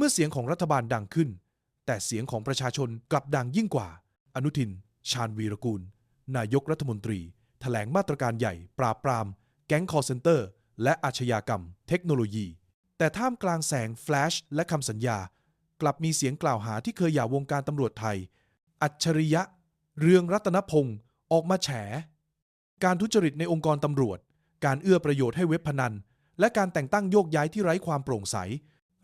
เมื่อเสียงของรัฐบาลดังขึ้น แต่เสียงของประชาชนกลับดังยิ่งกว่า อนุทิน ชาญวีรกูล นายกรัฐมนตรีแถลงมาตรการใหญ่ ปราบปราม แก๊งคอร์เซนเตอร์ และอาชญากรรม เทคโนโลยี แต่ท่ามกลางแสงแฟลชและคำสัญญา กลับมีเสียงกล่าวหาที่เคยหย่าวงการตำรวจไทย อัจฉริยะ เรืองรัตนพงศ์ออกมาแฉ การทุจริตในองค์กรตำรวจ การเอื้อประโยชน์ให้เว็บพนัน และการแต่งตั้งโยกย้ายที่ไร้ความโปร่งใส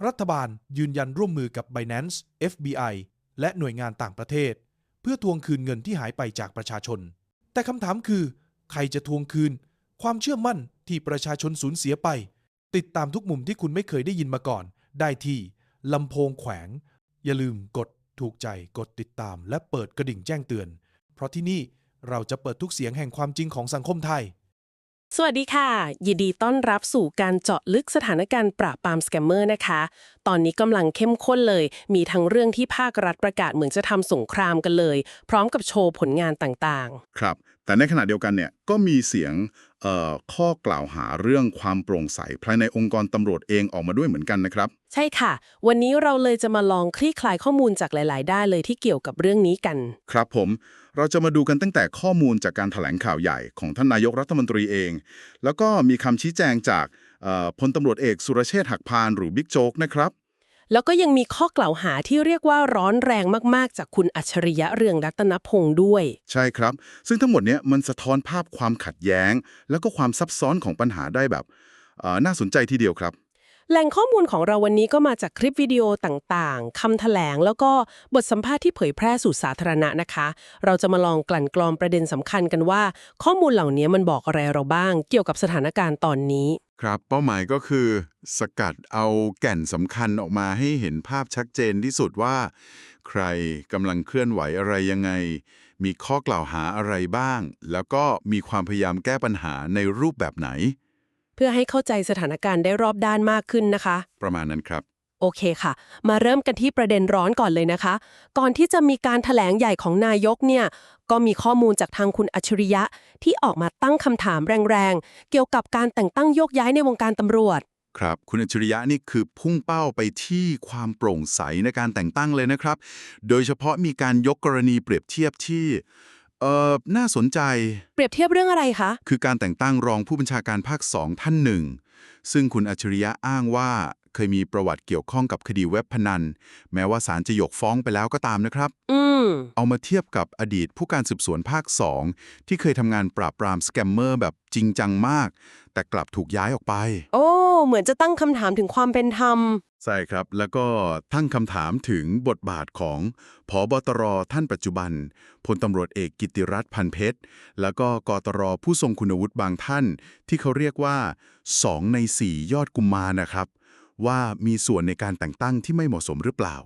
รัฐบาลยืนยันร่วมมือกับ Binance FBI และหน่วยงานต่างประเทศ เพื่อทวงคืนเงินที่หายไปจากประชาชน แต่คำถามคือ ใครจะทวงคืน ความเชื่อมั่นที่ประชาชนสูญเสียไป ติดตามทุกมุมที่คุณไม่เคยได้ยินมาก่อน ได้ที่ลำโพงแขวง อย่าลืมกดถูกใจกดติดตาม และเปิดกระดิ่งแจ้งเตือน เพราะที่นี่เราจะเปิดทุกเสียงแห่งความจริงของสังคมไทย สวัสดีค่ะ ยินดีต้อนรับสู่การเจาะลึกสถานการณ์ปราบปรามสแกมเมอร์นะคะ ตอนนี้กำลังเข้มข้นเลย มีทั้งเรื่องที่ภาครัฐประกาศเหมือนจะทำสงครามกันเลย พร้อมกับโชว์ผลงานต่างๆ ครับ แต่ในขณะเดียวกันเนี่ยก็มีเสียง ข้อกล่าวหาเรื่องความโปร่งใสภายในองค์กรตำรวจเองออกมาด้วยเหมือนกันนะครับๆใช่ค่ะ วันนี้เราเลยจะมาลองคลี่คลายข้อมูลจากหลาย ๆ ด้านเลยที่เกี่ยวกับเรื่องนี้กัน ครับผม เราจะมาดูกันตั้งแต่ข้อมูลจากการแถลงข่าวใหญ่ของท่านนายกรัฐมนตรีเอง แล้วก็มีคำชี้แจงจากเอ่อพลตำรวจเอกสุรเชษฐ์หักพานหรือบิ๊กโจ๊กนะครับ แล้วก็ยังมีข้อกล่าวหาที่เรียกว่าร้อนแรงมาก ๆ จากคุณอัจฉริยะเรืองรัตนพงศ์ด้วย ใช่ครับ ซึ่งทั้งหมดเนี้ยมันสะท้อนภาพความขัดแย้ง แล้วก็ความซับซ้อนของปัญหาได้แบบเอ่อน่าสนใจทีเดียวครับ แหล่งข้อมูลของเราวันนี้ก็มาจากคลิปวิดีโอต่างๆคำแถลง แล้วก็บทสัมภาษณ์ที่เผยแพร่สู่สาธารณะนะคะ เราจะมาลองกลั่นกรองประเด็นสำคัญกันว่า ข้อมูลเหล่านี้มันบอกอะไรเราบ้าง เกี่ยวกับสถานการณ์ตอนนี้ ครับเป้าหมายก็คือสกัดเอาแก่นสำคัญออกมาให้เห็นภาพชัดเจนที่สุดว่า ใครกำลังเคลื่อนไหวอะไรยังไง มีข้อกล่าวหาอะไรบ้าง แล้วก็มีความพยายามแก้ปัญหาในรูปแบบไหน เพื่อให้เข้าใจสถานการณ์ได้รอบด้านมากขึ้นนะคะ ประมาณนั้นครับ โอเคค่ะ มาเริ่มกันที่ประเด็นร้อนก่อนเลยนะคะ ก่อนที่จะมีการถแถลงใหญ่ของนายกเนี่ยก็มีข้อมูลจากทางคุณอัจฉริยะ ที่ออกมาตั้งคำถามแรงๆ เกี่ยวกับการแต่งตั้งโยกย้ายในวงการตำรวจ ครับ คุณอัจฉริยะนี่คือพุ่งเป้าไปที่ความโปร่งใสในการแต่งตั้งเลยนะครับ โดยเฉพาะมีการยกกรณีเปรียบเทียบที่เอ่อน่าสนใจ เปรียบเทียบเรื่องอะไรคะ คือการแต่งตั้งรองผู้บัญชาการภาคสองท่านหนึ่งซึ่งคุณอัจฉริยะอ้างว่า เคยมีประวัติเกี่ยวข้องกับคดีเว็บพนัน แม้ว่าศาลจะยกฟ้องไปแล้วก็ตามนะครับอืมเอามาเทียบกับอดีตผู้การสืบสวนภาค 2 ที่เคยทำงานปราบปรามสแกมเมอร์แบบจริงจังมาก แต่กลับถูกย้ายออกไป โอ้ เหมือนจะตั้งคำถามถึงความเป็นธรรม ใช่ครับ แล้วก็ตั้งคำถามถึงบทบาทของผอบตรท่านปัจจุบันพลตำรวจเอกกิติรัตน์พันเพชร แล้วก็กตรผู้ทรงคุณวุฒิบางท่าน ที่เขาเรียกว่า 2 ใน 4 ยอดกุมมารนะครับ ว่ามีส่วนในการแต่งตั้งที่ไม่เหมาะสมหรือเปล่า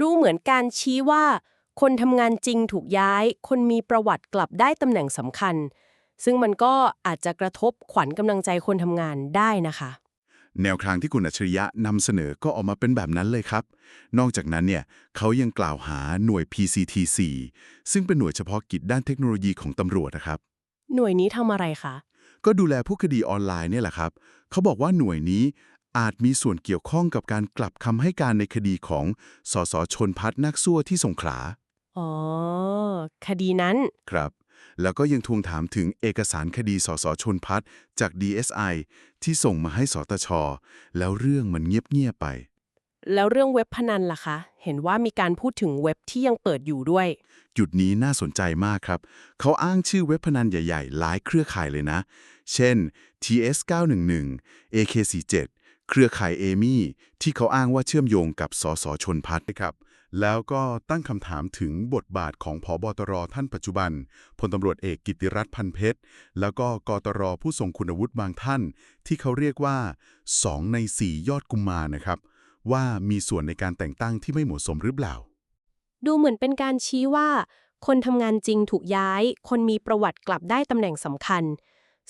ดูเหมือนการชี้ว่า คนทำงานจริงถูกย้าย คนมีประวัติกลับได้ตำแหน่งสำคัญ ซึ่งมันก็อาจจะกระทบขวัญกำลังใจคนทำงานได้นะคะ แนวทางที่คุณอัจฉริยะนำเสนอก็ออกมาเป็นแบบนั้นเลยครับ นอกจากนั้นเนี่ยเขายังกล่าวหาหน่วย PCT4 ซึ่งเป็นหน่วยเฉพาะกิจด้านเทคโนโลยีของตำรวจนะครับ หน่วยนี้ทำอะไรคะ ก็ดูแลผู้คดีออนไลน์เนี่ยแหละครับ เขาบอกว่าหน่วยนี้ อาจมีส่วนเกี่ยวข้องกับการกลับคำให้การในคดีของสสชนพัฒน์นักสู้ที่สงขลา อ๋อ คดีนั้น ครับ แล้วก็ยังทวงถามถึงเอกสารคดีสสชนพัฒน์จาก DSI ที่ส่งมาให้สตช แล้วเรื่องมันเงียบๆไป แล้วเรื่องเว็บพนันล่ะคะ เห็นว่ามีการพูดถึงเว็บที่ยังเปิดอยู่ด้วย จุดนี้น่าสนใจมากครับ เขาอ้างชื่อเว็บพนันใหญ่ ๆ หลายเครือข่ายเลยนะ เช่น TS 911 AK47 เครือข่ายเอมี่ที่เขาอ้างว่าเชื่อมโยงกับสสชนพัฒน์นะครับ แล้วก็ตั้งคำถามถึงบทบาทของผอบตรท่านปัจจุบันพลตำรวจเอกกิติรัตน์พันเพชร แล้วก็กตรผู้ทรงคุณวุฒิบางท่าน ที่เขาเรียกว่า 2 ใน 4 ยอดกุมมารนะครับ ว่ามีส่วนในการแต่งตั้งที่ไม่เหมาะสมหรือเปล่า ดูเหมือนเป็นการชี้ว่า คนทำงานจริงถูกย้าย คนมีประวัติกลับได้ตำแหน่งสำคัญ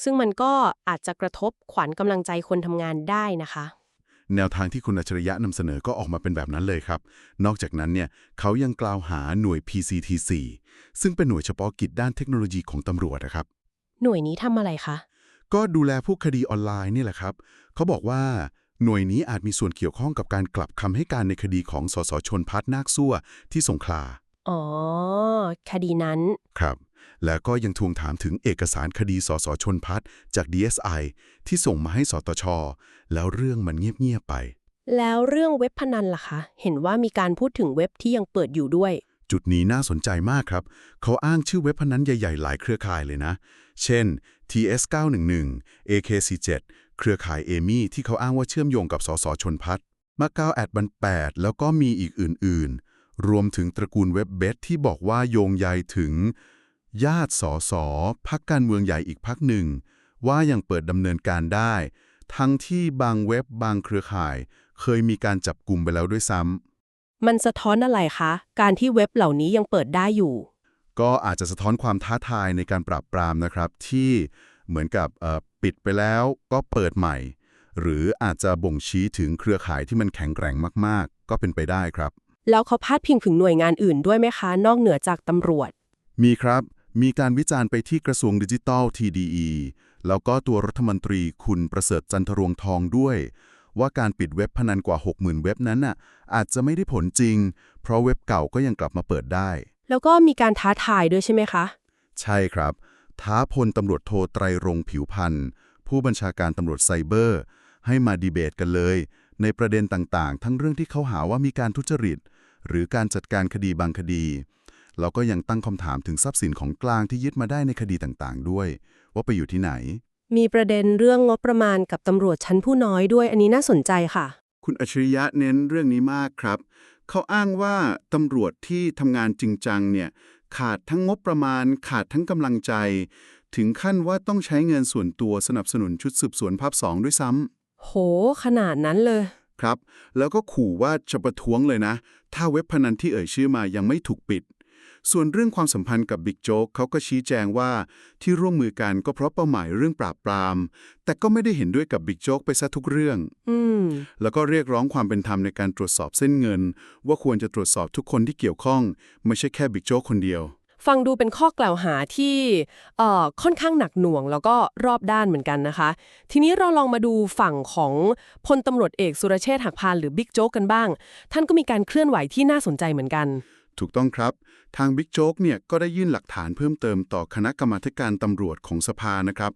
ซึ่งมันก็อาจจะกระทบขวัญกำลังใจคนทำงานได้นะคะ แนวทางที่คุณอัจฉริยะนำเสนอก็ออกมาเป็นแบบนั้นเลยครับ นอกจากนั้นเนี่ยเขายังกล่าวหาหน่วย PCT4 ซึ่งเป็นหน่วยเฉพาะกิจด้านเทคโนโลยีของตำรวจนะครับ หน่วยนี้ทำอะไรคะ ก็ดูแลพวกคดีออนไลน์นี่แหละครับ เขาบอกว่าหน่วยนี้อาจมีส่วนเกี่ยวข้องกับการกลับคำให้การในคดีของสสชนพัฒนาคซั่วที่สงขลา อ๋อ คดีนั้น ครับ แล้วก็ยังทวงถามถึงเอกสารคดีสสชนพัฒน์จาก DSI ที่ส่งมาให้สตช แล้วเรื่องมันเงียบๆไป แล้วเรื่องเว็บพนันล่ะคะ เห็นว่ามีการพูดถึงเว็บที่ยังเปิดอยู่ด้วย จุดนี้น่าสนใจมากครับ เขาอ้างชื่อเว็บพนันใหญ่ๆ หลายเครือข่ายเลยนะ เช่น TS911 AKC7 เครือข่ายเอมี่ที่เขาอ้างว่าเชื่อมโยงกับสสชนพัฒน์มาเก้าแอดบัน8แล้วก็มีอีกอื่นๆ รวมถึงตระกูลเว็บเบสที่บอกว่าโยงใยถึง ญาติสสพักการเมืองใหญ่อีกพักหนึ่ง ว่ายังเปิดดำเนินการได้ ทั้งที่บางเว็บบางเครือข่าย เคยมีการจับกลุ่มไปแล้วด้วยซ้ำมันสะท้อนอะไรคะ การที่เว็บเหล่านี้ยังเปิดได้อยู่ ก็อาจจะสะท้อนความท้าทายในการปราบปรามนะครับ ที่เหมือนกับเอ่อปิดไปแล้วก็เปิดใหม่ หรืออาจจะบ่งชี้ถึงเครือข่ายที่มันแข็งแกร่งมาก ๆ ก็เป็นไปได้ครับ แล้วเขาพาดพิงถึงหน่วยงานอื่นด้วยไหมคะ นอกเหนือจากตำรวจ มีครับ มีการวิจารณ์ไปที่กระทรวงดิจิทัล TDE แล้วก็ตัวรัฐมนตรีคุณประเสริฐจันทรวงทองด้วย ว่าการปิดเว็บพนันกว่า 60,000 เว็บนั้นน่ะอาจจะไม่ได้ผลจริง เพราะเว็บเก่าก็ยังกลับมาเปิดได้ แล้วก็มีการท้าทายด้วยใช่ไหมคะ ใช่ครับ ท้าพลตำรวจโทไตรรงค์ผิวพันธ์ผู้บัญชาการตำรวจไซเบอร์ ให้มาดีเบตกันเลย ในประเด็นต่างๆ ทั้งเรื่องที่เขาหาว่ามีการทุจริต หรือการจัดการคดีบางคดี แล้วก็ยังตั้งคำถามถึงทรัพย์สินของกลางที่ยึดมาได้ในคดีต่างๆ ด้วย ว่าไปอยู่ที่ไหน มีประเด็นเรื่องงบประมาณกับตำรวจชั้นผู้น้อยด้วย อันนี้น่าสนใจค่ะ คุณอัจฉริยะเน้นเรื่องนี้มากครับ เขาอ้างว่าตำรวจที่ทำงานจริงจังเนี่ยขาดทั้งงบประมาณ ขาดทั้งกำลังใจ ถึงขั้นว่าต้องใช้เงินส่วนตัวสนับสนุนชุดสืบสวนภาพสองด้วยซ้ำโห ขนาดนั้นเลยครับ แล้วก็ขู่ว่าจะประท้วงเลยนะ ถ้าเว็บพนันที่เอ่ยชื่อมายังไม่ถูกปิด ส่วนเรื่องความสัมพันธ์กับบิ๊กโจ๊กเขาก็ชี้แจงว่าที่ร่วมมือกันก็เพราะเป้าหมายเรื่องปราบปราม แต่ก็ไม่ได้เห็นด้วยกับบิ๊กโจ๊กไปซะทุกเรื่องอืมแล้วก็เรียกร้องความเป็นธรรมในการตรวจสอบเส้นเงิน ว่าควรจะตรวจสอบทุกคนที่เกี่ยวข้อง ไม่ใช่แค่บิ๊กโจ๊กคนเดียว ฟังดูเป็นข้อกล่าวหาที่เอ่อค่อนข้างหนักหน่วง แล้วก็รอบด้านเหมือนกันนะคะ ทีนี้เราลองมาดูฝั่งของพลตำรวจเอกสุรเชษฐ์หักพานหรือบิ๊กโจ๊กกันบ้าง ท่านก็มีการเคลื่อนไหวที่น่าสนใจเหมือนกัน ถูกต้องครับ ทางบิ๊กโจ๊กเนี่ยก็ได้ยื่นหลักฐานเพิ่มเติมต่อคณะกรรมาธิการตำรวจของสภานะครับ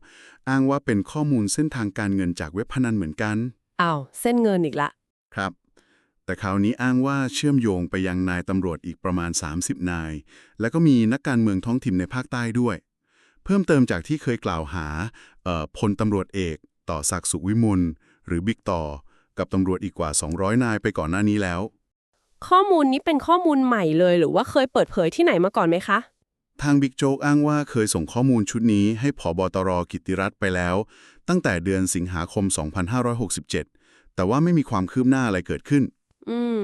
อ้างว่าเป็นข้อมูลเส้นทางการเงินจากเว็บพนันเหมือนกันอ้าวเส้นเงินอีกละ ครับ แต่คราวนี้อ้างว่าเชื่อมโยงไปยังนายตำรวจอีกประมาณ 30 นาย แล้วก็มีนักการเมืองท้องถิ่นในภาคใต้ด้วย เพิ่มเติมจากที่เคยกล่าวหาเอ่อพลตำรวจเอกต่อศักดิ์สุขวิมุลหรือบิ๊กต่อ กับตำรวจอีกกว่า 200 นายไปก่อนหน้านี้แล้ว ข้อมูลนี้เป็นข้อมูลใหม่เลย หรือว่าเคยเปิดเผยที่ไหนมาก่อนไหมคะ ทางบิ๊กโจ๊กอ้างว่าเคยส่งข้อมูลชุดนี้ให้ผอบอตรกิตติรัตน์ไปแล้ว ตั้งแต่เดือนสิงหาคม 2567 แต่ว่าไม่มีความคืบหน้าอะไรเกิดขึ้น อืม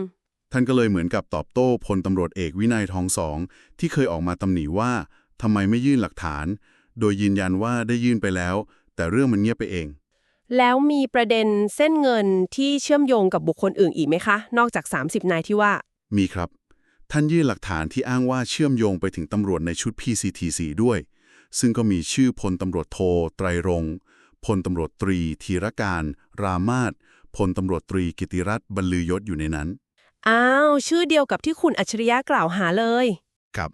ท่านก็เลยเหมือนกับตอบโต้พลตำรวจเอกวินัยทองสอง ที่เคยออกมาตำหนิว่าทำไมไม่ยื่นหลักฐาน โดยยืนยันว่าได้ยื่นไปแล้ว แต่เรื่องมันเงียบไปเอง แล้วมีประเด็นเส้นเงินที่เชื่อมโยงกับบุคคลอื่นอีกไหมคะ นอกจาก 30 นายที่ว่า มีครับ ท่านยื่นหลักฐานที่อ้างว่าเชื่อมโยงไปถึงตำรวจในชุด PCTC ด้วย ซึ่งก็มีชื่อพลตำรวจโท ไตรรงค์พลตำรวจตรี ธีรการ รามาศพลตำรวจตรีกิติรัตน์บรรลือยศอยู่ในนั้น อ้าว ชื่อเดียวกับที่คุณอัจฉริยะกล่าวหาเลย ครับ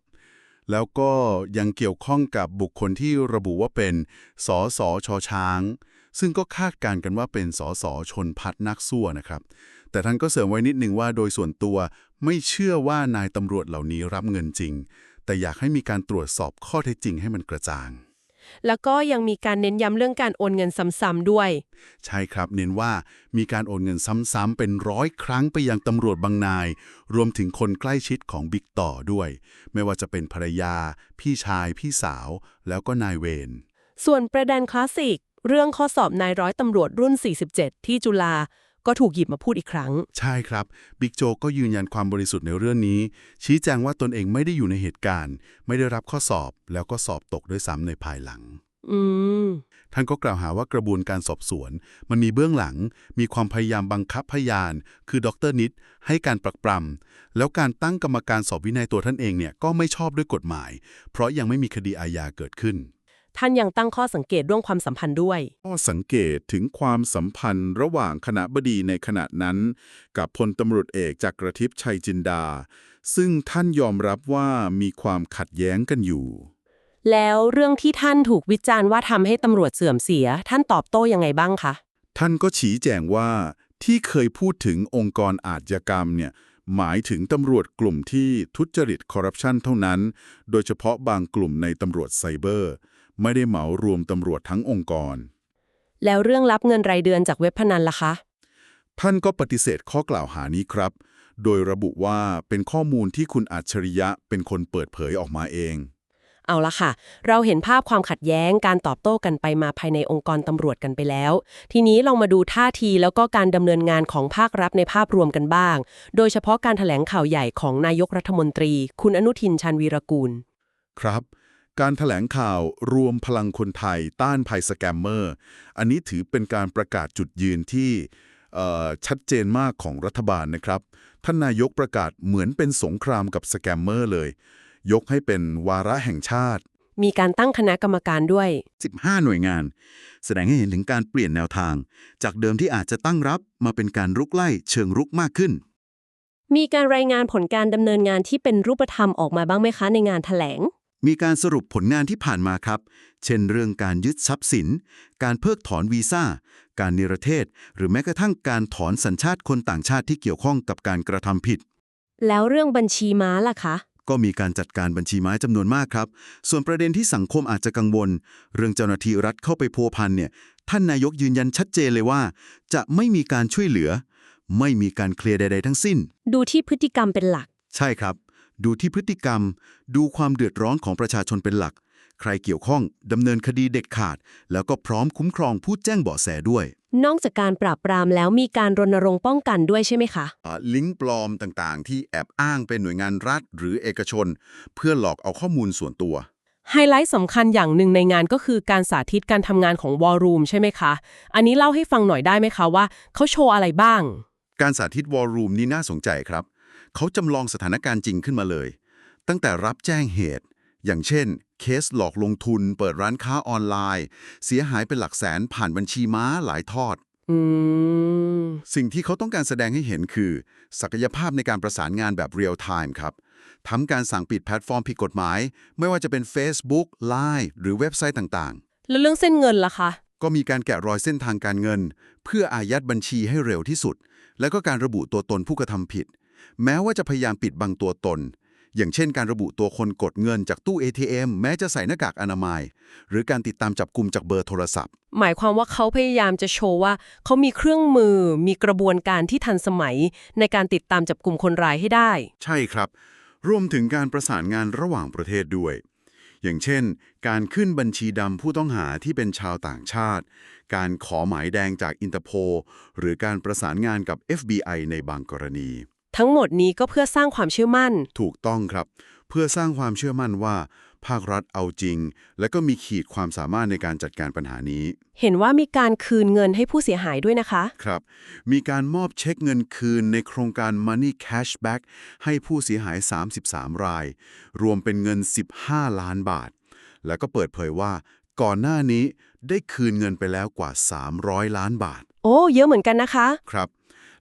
แล้วก็ยังเกี่ยวข้องกับบุคคลที่ระบุว่าเป็นสสชช้าง ซึ่งก็คาดการณ์กันว่าเป็นสสชนพัฒนักสู้นะครับ แต่ท่านก็เสริมไว้นิดนึงว่าโดยส่วนตัวไม่เชื่อว่านายตำรวจเหล่านี้รับเงินจริง แต่อยากให้มีการตรวจสอบข้อเท็จจริงให้มันกระจ่างแล้วก็ยังมีการเน้นย้ำเรื่องการโอนเงินซ้ำๆด้วย ใช่ครับ เน้นว่ามีการโอนเงินซ้ำๆเป็นร้อยครั้งไปยังตำรวจบางนาย รวมถึงคนใกล้ชิดของบิ๊กต่อด้วย ไม่ว่าจะเป็นภรรยา พี่ชาย พี่สาว แล้วก็นายเวรส่วนประเด็นคลาสสิก เรื่องข้อสอบนายร้อยตำรวจรุ่น 47 ที่จุฬาก็ถูกหยิบมาพูดอีกครั้ง ใช่ครับ บิ๊กโจกก็ยืนยันความบริสุทธิ์ในเรื่องนี้ ชี้แจงว่าตนเองไม่ได้อยู่ในเหตุการณ์ ไม่ได้รับข้อสอบแล้วก็สอบตกด้วยซ้ำในภายหลัง อืม ท่านก็กล่าวหาว่ากระบวนการสอบสวน มันมีเบื้องหลัง มีความพยายามบังคับพยาน คือดรนิดให้การปรักปรำแล้วการตั้งกรรมการสอบวินัยตัวท่านเองเนี่ยก็ไม่ชอบด้วยกฎหมาย เพราะยังไม่มีคดีอาญาเกิดขึ้น ท่านยังตั้งข้อสังเกตเรื่องความสัมพันธ์ด้วย ข้อสังเกตถึงความสัมพันธ์ระหว่างคณะบดีในขณะนั้น กับพลตำรวจเอกจากกระทิบชัยจินดา ซึ่งท่านยอมรับว่ามีความขัดแย้งกันอยู่ แล้วเรื่องที่ท่านถูกวิจารณ์ว่าทำให้ตำรวจเสื่อมเสีย ท่านตอบโต้ยังไงบ้างคะ ท่านก็ชี้แจงว่าที่เคยพูดถึงองค์กรอาชญากรรมเนี่ยหมายถึงตำรวจกลุ่มที่ทุจริตคอร์รัปชันเท่านั้น โดยเฉพาะบางกลุ่มในตำรวจไซเบอร์ ไม่ได้เหมารวมตำรวจทั้งองค์กร แล้วเรื่องรับเงินรายเดือนจากเว็บพนันล่ะคะท่านก็ปฏิเสธข้อกล่าวหานี้ครับ โดยระบุว่าเป็นข้อมูลที่คุณอัจฉริยะเป็นคนเปิดเผยออกมาเอง เอาละค่ะ เราเห็นภาพความขัดแย้งการตอบโต้กันไปมาภายในองค์กรตำรวจกันไปแล้ว ทีนี้ลองมาดูท่าทีแล้วก็การดำเนินงานของภาครัฐในภาพรวมกันบ้าง โดยเฉพาะการถแถลงข่าวใหญ่ของนายกรัฐมนตรี คุณอนุทินชาญวีรกูล ครับ การถแถลงข่าวรวมพลังคนไทยต้านภัยสแกมเมอร์ อันนี้ถือเป็นการประกาศจุดยืนที่เอ่อชัดเจนมากของรัฐบาลนะครับ ท่านนายกประกาศเหมือนเป็นสงครามกับสแกมเมอร์เลย ยกให้เป็นวาระแห่งชาติ มีการตั้งคณะกรรมการด้วย 15 หน่วยงาน แสดงให้เห็นถึงการเปลี่ยนแนวทาง จากเดิมที่อาจจะตั้งรับมาเป็นการรุกไล่เชิงรุกมากขึ้น มีการรายงานผลการดำเนินงานที่เป็นรูปธรรมออกมาบ้างไหมคะในงานถแถลง มีการสรุปผลงานที่ผ่านมาครับ เช่นเรื่องการยึดทรัพย์สิน การเพิกถอนวีซ่า การนิรเทศ หรือแม้กระทั่งการถอนสัญชาติคนต่างชาติที่เกี่ยวข้องกับการกระทำผิด แล้วเรื่องบัญชีม้าล่ะคะ ก็มีการจัดการบัญชีไม้จำนวนมากครับ ส่วนประเด็นที่สังคมอาจจะกังวล เรื่องเจ้าหน้าที่รัฐเข้าไปพัวพันเนี่ย ท่านนายกยืนยันชัดเจนเลยว่า จะไม่มีการช่วยเหลือ ไม่มีการเคลียร์ใด ๆ ทั้งสิ้น ดูที่พฤติกรรมเป็นหลัก ใช่ครับ ดูที่พฤติกรรม ดูความเดือดร้อนของประชาชนเป็นหลัก ใครเกี่ยวข้องดำเนินคดีเด็ดขาด แล้วก็พร้อมคุ้มครองผู้แจ้งเบาะแสด้วย นอกจากการปราบปรามแล้วมีการรณรงค์ป้องกันด้วยใช่ไหมคะ อ่าลิงก์ปลอมต่างๆ ที่แอบอ้างเป็นหน่วยงานรัฐหรือเอกชน เพื่อหลอกเอาข้อมูลส่วนตัว ไฮไลท์สำคัญอย่างหนึ่งในงานก็คือการสาธิตการทำงานของวอลลุ่มใช่ไหมคะ อันนี้เล่าให้ฟังหน่อยได้ไหมคะว่าเขาโชว์อะไรบ้าง การสาธิตวอลลุ่มนี่น่าสนใจครับ เขาจำลองสถานการณ์จริงขึ้นมาเลย ตั้งแต่รับแจ้งเหตุ อย่างเช่น เคสหลอกลงทุน เปิดร้านค้าออนไลน์ เสียหายเป็นหลักแสนผ่านบัญชีม้าหลายทอดอืมสิ่งที่เขาต้องการแสดงให้เห็นคือ ศักยภาพในการประสานงานแบบเรียลไทม์ครับทำการสั่งปิดแพลตฟอร์มผิดกฎหมาย ไม่ว่าจะเป็น Facebook Line หรือเว็บไซต์ต่างแล้วเรื่องเส้นเงินล่ะคะๆก็มีการแกะรอยเส้นทางการเงิน เพื่ออายัดบัญชีให้เร็วที่สุด แล้วก็การระบุตัวตนผู้กระทำผิด แม้ว่าจะพยายามปิดบังตัวตน อย่างเช่นการระบุตัวคนกดเงินจากตู้ ATM แม้จะใส่หน้ากากอนามัย หรือการติดตามจับกลุ่มจากเบอร์โทรศัพท์ หมายความว่าเขาพยายามจะโชว์ว่า เขามีเครื่องมือ มีกระบวนการที่ทันสมัย ในการติดตามจับกลุ่มคนร้ายให้ได้ ใช่ครับ รวมถึงการประสานงานระหว่างประเทศด้วยอย่างเช่น การขึ้นบัญชีดำผู้ต้องหาที่เป็นชาวต่างชาติ การขอหมายแดงจากอินเตอร์โพลหรือการประสานงานกับ FBI ในบางกรณี ทั้งหมดนี้ก็เพื่อสร้างความเชื่อมั่น ถูกต้องครับ เพื่อสร้างความเชื่อมั่นว่า ภาครัฐเอาจริง และก็มีขีดความสามารถในการจัดการปัญหานี้ เห็นว่ามีการคืนเงินให้ผู้เสียหายด้วยนะคะ ครับ มีการมอบเช็คเงินคืนในโครงการ Money Cashback ให้ผู้เสียหาย 33 ราย รวมเป็นเงิน 15 ล้านบาท แล้วก็เปิดเผยว่า ก่อนหน้านี้ได้คืนเงินไปแล้วกว่า 300 ล้านบาท โอ้ เยอะเหมือนกันนะคะ ครับ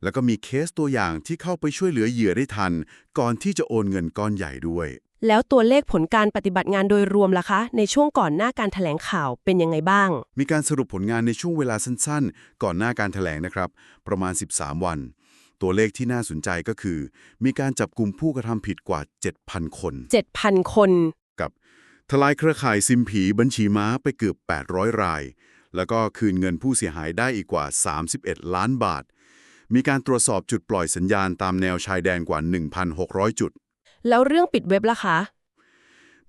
แล้วก็มีเคสตัวอย่างที่เข้าไปช่วยเหลือเหยื่อได้ทัน ก่อนที่จะโอนเงินก้อนใหญ่ด้วย แล้วตัวเลขผลการปฏิบัติงานโดยรวมล่ะคะ ในช่วงก่อนหน้าการถแถลงข่าวเป็นยังไงบ้าง มีการสรุปผลงานในช่วงเวลาสั้นๆ ก่อนหน้าการถแถลงนะครับ ประมาณ 13 วัน ตัวเลขที่น่าสนใจก็คือ มีการจับกลุ่มผู้กระทำผิดกว่า 7,000 คน 7,000 คน กับทลายเครือข่ายซิมผีบัญชีม้าไปเกือบ 800 ราย แล้วก็คืนเงินผู้เสียหายได้อีกกว่า 31 ล้านบาท มีการตรวจสอบจุดปล่อยสัญญาณตามแนวชายแดนกว่า 1,600 จุด แล้วเรื่องปิดเว็บล่ะคะ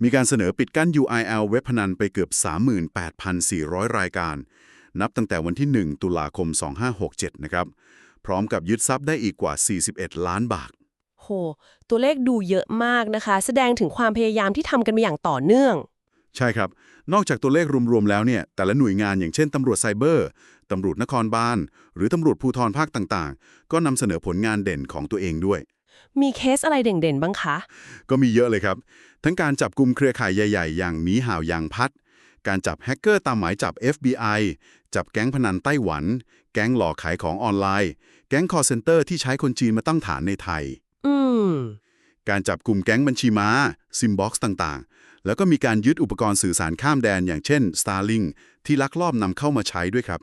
มีการเสนอปิดกั้น UIL เว็บพนันไปเกือบ 38,400 รายการ นับตั้งแต่วันที่ 1 ตุลาคม 2567 นะครับ พร้อมกับยึดทรัพย์ได้อีกกว่า 41 ล้านบาทโห ตัวเลขดูเยอะมากนะคะ แสดงถึงความพยายามที่ทำกันมาอย่างต่อเนื่อง ใช่ครับ นอกจากตัวเลขรวม ๆ แล้วเนี่ย แต่ละหน่วยงานอย่างเช่นตำรวจไซเบอร์ ตำรวจนครบาล หรือตำรวจภูธรภาคต่างๆ ก็นำเสนอผลงานเด่นของตัวเองด้วย มีเคสอะไรเด่นๆ บ้างคะ ก็มีเยอะเลยครับ ทั้งการจับกลุ่มเครือข่ายใหญ่ ๆ อย่างหนีห่าวยางพัด การจับแฮกเกอร์ตามหมายจับ FBI จับแก๊งพนันไต้หวัน แก๊งหลอกขายของออนไลน์ แก๊งคอร์เซนเตอร์ที่ใช้คนจีนมาตั้งฐานในไทย อืม การจับกลุ่มแก๊งบัญชีม้าซิมบ็อกซ์ต่างๆ แล้วก็มีการยึดอุปกรณ์สื่อสารข้ามแดน อย่างเช่น Starlink ที่ลักลอบนำเข้ามาใช้ด้วยครับ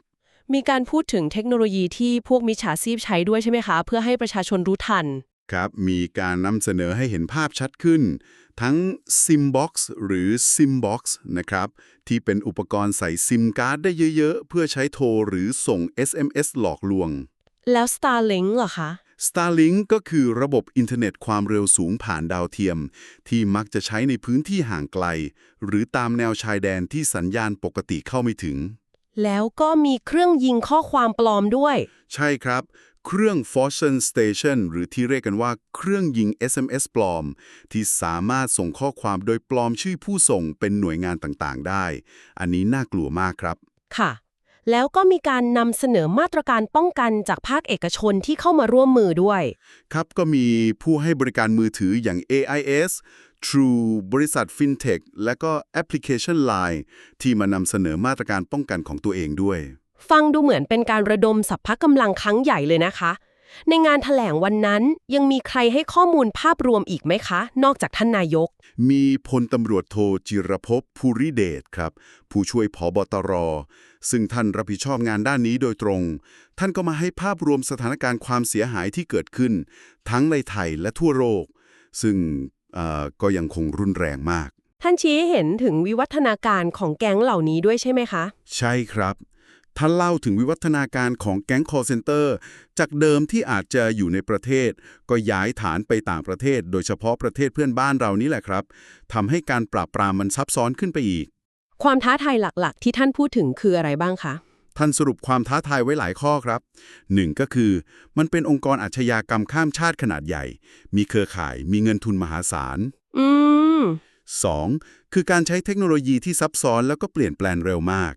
มีการพูดถึงเทคโนโลยีที่พวกมิจฉาชีพใช้ด้วยใช่ไหมคะ เพื่อให้ประชาชนรู้ทัน ครับ มีการนำเสนอให้เห็นภาพชัดขึ้น ทั้ง Simbox หรือ Simbox นะครับ ที่เป็นอุปกรณ์ใส่ซิมการ์ดได้เยอะ ๆ เพื่อใช้โทรหรือส่ง SMS หลอกลวง แล้ว Starlink เหรอคะ Starlink ก็คือระบบอินเทอร์เน็ตความเร็วสูงผ่านดาวเทียม ที่มักจะใช้ในพื้นที่ห่างไกล หรือตามแนวชายแดนที่สัญญาณปกติเข้าไม่ถึง แล้วก็มีเครื่องยิงข้อความปลอมด้วย ใช่ครับ เครื่อง Fortune Station หรือที่เรียกกันว่าเครื่องยิง SMS ปลอม ที่สามารถส่งข้อความโดยปลอมชื่อผู้ส่งเป็นหน่วยงานต่างๆ ได้ อันนี้น่ากลัวมากครับ ค่ะ แล้วก็มีการนำเสนอมาตรการป้องกันจากภาคเอกชนที่เข้ามาร่วมมือด้วย ครับก็มีผู้ให้บริการมือถืออย่าง AIS True บริษัท FinTech และก็แอปพลิเคชัน Line ที่มานำเสนอมาตรการป้องกันของตัวเองด้วย ฟังดูเหมือนเป็นการระดมสัพพะกำลังครั้งใหญ่เลยนะคะ ในงานถแถลงวันนั้นยังมีใครให้ข้อมูลภาพรวมอีกไหมคะ นอกจากท่านนายก มีพลตำรวจโทจิรภพภูริเดชครับ ผู้ช่วยผอบตร ซึ่งท่านรับผิดชอบงานด้านนี้โดยตรง ท่านก็มาให้ภาพรวมสถานการณ์ความเสียหายที่เกิดขึ้น ทั้งในไทยและทั่วโลก ซึ่งเอ่อก็ยังคงรุนแรงมาก ท่านชี้ให้เห็นถึงวิวัฒนาการของแก๊งเหล่านี้ด้วยใช่ไหมคะ ใช่ครับ ท่านเล่าถึงวิวัฒนาการของแก๊ง call center จากเดิมที่อาจจะอยู่ในประเทศ ก็ย้ายฐานไปต่างประเทศ โดยเฉพาะประเทศเพื่อนบ้านเรานี่แหละครับทำให้การปราบปรามมันซับซ้อนขึ้นไปอีก ความท้าทายหลักๆ ที่ท่านพูดถึงคืออะไรบ้างคะ ท่านสรุปความท้าทายไว้หลายข้อครับหนึ่งก็คือ มันเป็นองค์กรอาชญากรรมข้ามชาติขนาดใหญ่ มีเครือข่ายมีเงินทุนมหาศาลอืม 2. คือการใช้เทคโนโลยีที่ซับซ้อนแล้วก็เปลี่ยนแปลงเร็วมาก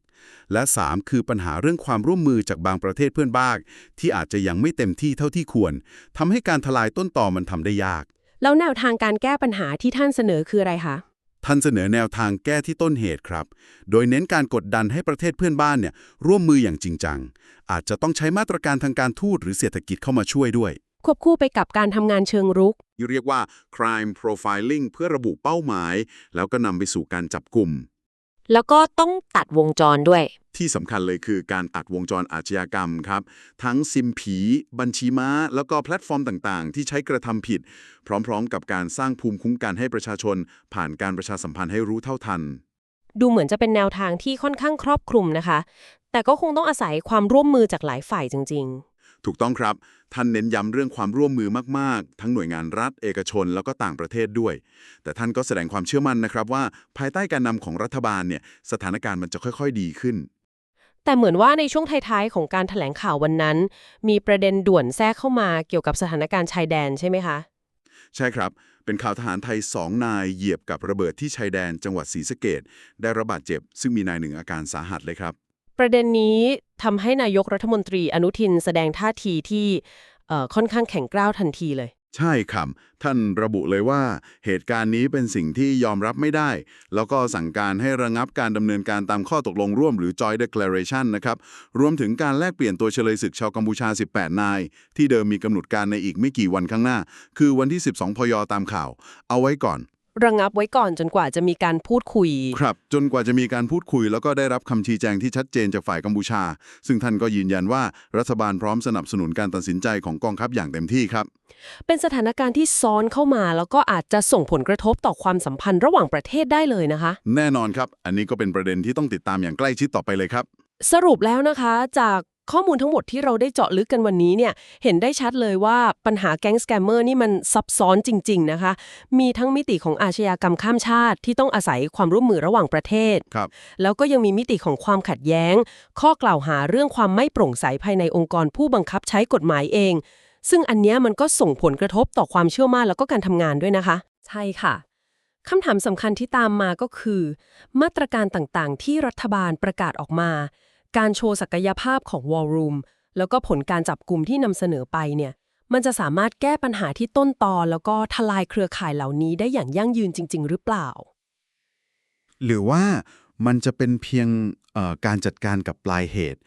และ 3. คือปัญหาเรื่องความร่วมมือจากบางประเทศเพื่อนบ้างที่อาจจะยังไม่เต็มที่เท่าที่ควรทำให้การทลายต้นตอมันทำได้ยาก แล้วแนวทางการแก้ปัญหาที่ท่านเสนอคืออะไรคะ ท่านเสนอแนวทางแก้ที่ต้นเหตุครับ โดยเน้นการกดดันให้ประเทศเพื่อนบ้านเนี่ยร่วมมืออย่างจริงจัง อาจจะต้องใช้มาตรการทางการทูตหรือเศรษฐกิจเข้ามาช่วยด้วย ควบคู่ไปกับการทำงานเชิงรุก ที่เรียกว่า crime profiling เพื่อระบุเป้าหมาย แล้วก็นำไปสู่การจับกลุ่ม แล้วก็ต้องตัดวงจรด้วย ที่สำคัญเลยคือการตัดวงจรอาชญากรรมครับ ทั้งซิมผี บัญชีม้า แล้วก็แพลตฟอร์มต่างๆ ที่ใช้กระทำผิด พร้อมๆ กับการสร้างภูมิคุ้มกันให้ประชาชน ผ่านการประชาสัมพันธ์ให้รู้เท่าทัน ดูเหมือนจะเป็นแนวทางที่ค่อนข้างครอบคลุมนะคะ แต่ก็คงต้องอาศัยความร่วมมือจากหลายฝ่ายจริงถูกต้องครับ ท่านเน้นย้ำเรื่องความร่วมมือมาก ๆ ทั้งหน่วยงานรัฐ เอกชน แล้วก็ต่างประเทศด้วย แต่ท่านก็แสดงความเชื่อมั่นนะครับว่า ภายใต้การนำของรัฐบาลเนี่ย สถานการณ์มันจะค่อย ๆ ดีขึ้นๆ แต่เหมือนว่าในช่วงท้ายๆ ของการถแถลงข่าววันนั้น มีประเด็นด่วนแทรกเข้ามาเกี่ยวกับสถานการณ์ชายแดนใช่ไหมคะ ใช่ครับ เป็นข่าวทหารไทย2นายเหยียบกับระเบิดที่ชายแดนจังหวัดศรีสะเกดได้รับบาดเจ็บ ซึ่งมีนายหนึ่งอาการสาหัสเลยครับ ประเด็นนี้ทำให้นายกรัฐมนตรีอนุทินแสดงท่าทีที่เอ่อค่อนข้างแข็งกร้าวทันทีเลย ใช่ครับ ท่านระบุเลยว่า เหตุการณ์นี้เป็นสิ่งที่ยอมรับไม่ได้ แล้วก็สั่งการให้ระงับการดำเนินการตามข้อตกลงร่วมหรือ Joint Declaration นะครับ รวมถึงการแลกเปลี่ยนตัวเฉลยศึกชาวกัมพูชา 18 นาย ที่เดิมมีกำหนดการในอีกไม่กี่วันข้างหน้า คือวันที่ 12 พยตามข่าว เอาไว้ก่อน ระงับไว้ก่อนจนกว่าจะมีการพูดคุย ครับ จนกว่าจะมีการพูดคุย แล้วก็ได้รับคำชี้แจงที่ชัดเจนจากฝ่ายกัมพูชา ซึ่งท่านก็ยืนยันว่ารัฐบาลพร้อมสนับสนุนการตัดสินใจของกองทัพอย่างเต็มที่ครับ เป็นสถานการณ์ที่ซ้อนเข้ามาแล้วก็อาจจะส่งผลกระทบต่อความสัมพันธ์ระหว่างประเทศได้เลยนะคะ แน่นอนครับ อันนี้ก็เป็นประเด็นที่ต้องติดตามอย่างใกล้ชิดต่อไปเลยครับ สรุปแล้วนะคะจาก ข้อมูลทั้งหมดที่เราได้เจาะลึกกันวันนี้เนี่ยเห็นได้ชัดเลยว่าปัญหาแก๊งสแกมเมอร์นี่มันซับซ้อนจริง ๆนะคะ มีทั้งมิติของอาชญากรรมข้ามชาติ ที่ต้องอาศัยความร่วมมือระหว่างประเทศ ครับ แล้วก็ยังมีมิติของความขัดแย้ง ข้อกล่าวหาเรื่องความไม่โปร่งใสภายในองค์กรผู้บังคับใช้กฎหมายเอง ซึ่งอันเนี้ยมันก็ส่งผลกระทบต่อความเชื่อมั่นแล้วก็การทำงานด้วยนะคะ ใช่ค่ะคำถามสำคัญที่ตามมาก็คือ มาตรการต่างๆ ที่รัฐบาลประกาศออกมา การโชว์ศักยภาพของ War Room แล้วก็ผลการจับกลุ่มที่นำเสนอไปเนี่ย มันจะสามารถแก้ปัญหาที่ต้นตอแล้วก็ทลายเครือข่ายเหล่านี้ได้อย่างยั่งยืนจริง ๆ หรือเปล่า หรือว่ามันจะเป็นเพียงเอ่อการจัดการกับปลายเหตุ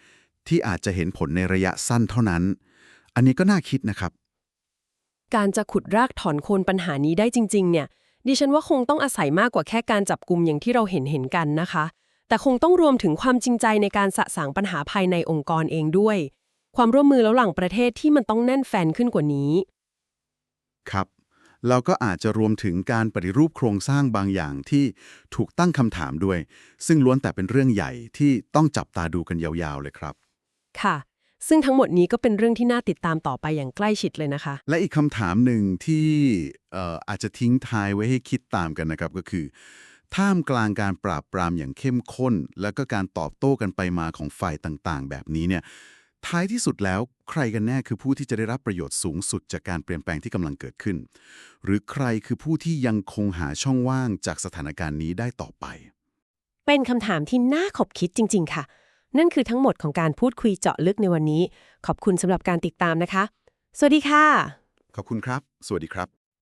ที่อาจจะเห็นผลในระยะสั้นเท่านั้น อันนี้ก็น่าคิดนะครับ การจะขุดรากถอนโคนปัญหานี้ได้จริง ๆ เนี่ย ดิฉันว่าคงต้องอาศัยมากกว่าแค่การจับกลุ่มอย่างที่เราเห็นเห็นกันนะคะ แต่คงต้องรวมถึงความจริงใจในการสะสางปัญหาภายในองค์กรเองด้วย ความร่วมมือแล้วหลังประเทศที่มันต้องแน่นแฟนขึ้นกว่านี้ ครับแล้วก็อาจจะรวมถึงการปฏิรูปโครงสร้างบางอย่างที่ถูกตั้งคำถามด้วย ซึ่งล้วนแต่เป็นเรื่องใหญ่ที่ต้องจับตาดูกันยาวๆเลยครับ ค่ะ ซึ่งทั้งหมดนี้ก็เป็นเรื่องที่น่าติดตามต่อไปอย่างใกล้ชิดเลยนะคะ และอีกคำถามหนึ่งที่เอ่ออาจจะทิ้งท้ายไว้ให้คิดตามกันนะครับก็คือ ท่ามกลางการปราบปรามอย่างเข้มข้น แล้วก็การตอบโต้กันไปมาของฝ่ายต่างๆ แบบนี้เนี่ยท้ายที่สุดแล้วใครกันแน่คือผู้ที่จะได้รับประโยชน์สูงสุดจากการเปลี่ยนแปลงที่กำลังเกิดขึ้น หรือใครคือผู้ที่ยังคงหาช่องว่างจากสถานการณ์นี้ได้ต่อไป เป็นคำถามที่น่าขบคิดจริง ๆ ค่ะ นั่นคือทั้งหมดของการพูดคุยเจาะลึกในวันนี้ ขอบคุณสำหรับการติดตามนะคะ สวัสดีค่ะ ขอบคุณครับ สวัสดีครับ